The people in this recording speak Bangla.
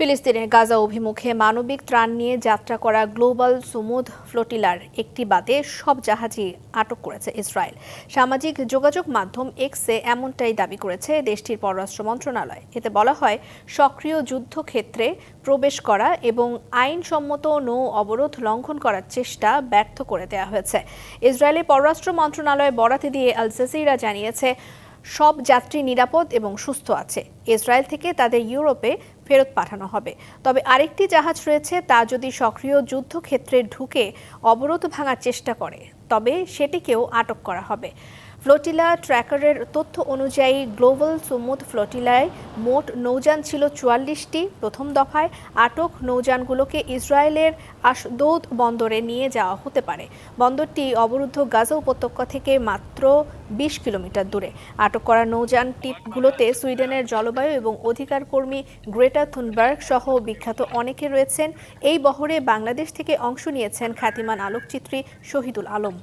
ফিলিস্তিনের গাজা অভিমুখে মানবিক ত্রাণ নিয়ে যাত্রা করা গ্লোবাল সুমুদ ফ্লোটিলার একটি বাদে সব জাহাজই আটক করেছে ইসরায়েল। সামাজিক যোগাযোগ মাধ্যম এক্সে এমনটাই দাবি করেছে দেশটির পররাষ্ট্র মন্ত্রণালয়। এতে বলা হয়, সক্রিয় যুদ্ধক্ষেত্রে প্রবেশ করা এবং আইনসম্মত নৌ অবরোধ লঙ্ঘন করার চেষ্টা ব্যর্থ করে দেওয়া হয়েছে। ইসরায়েলের পররাষ্ট্র মন্ত্রণালয় বরাতে দিয়ে আল জাজিরা জানিয়েছে সব যাত্রী নিরাপদ এবং সুস্থ আছে। ইসরায়েল থেকে তাদের ইউরোপে ফেরত পাঠানো হবে। তবে আরেকটি জাহাজ রয়েছে, তা যদি সক্রিয় যুদ্ধক্ষেত্রে ঢুকে অবরোধ ভাঙার চেষ্টা করে, তবে সেটিকেও আটক করা হবে। ফ্লোটিলা ট্র্যাকারের তথ্য অনুযায়ী গ্লোবাল সুমুদ ফ্লোটিলায় মোট নৌযান ছিল চুয়াল্লিশটি প্রথম দফায় আটক নৌযানগুলোকে ইসরায়েলের আশদৌদ বন্দরে নিয়ে যাওয়া হতে পারে। বন্দরটি অবরুদ্ধ গাজা উপত্যকা থেকে মাত্র বিশ কিলোমিটার দূরে। আটক করা নৌযান টিপগুলোতে সুইডেনের জলবায়ু এবং অধিকার কর্মী গ্রেটা থুনবার্গ সহ বিখ্যাত অনেকে রয়েছেন। এই বহরে বাংলাদেশ থেকে অংশ নিয়েছেন খ্যাতিমান আলোকচিত্রী শহীদুল আলম।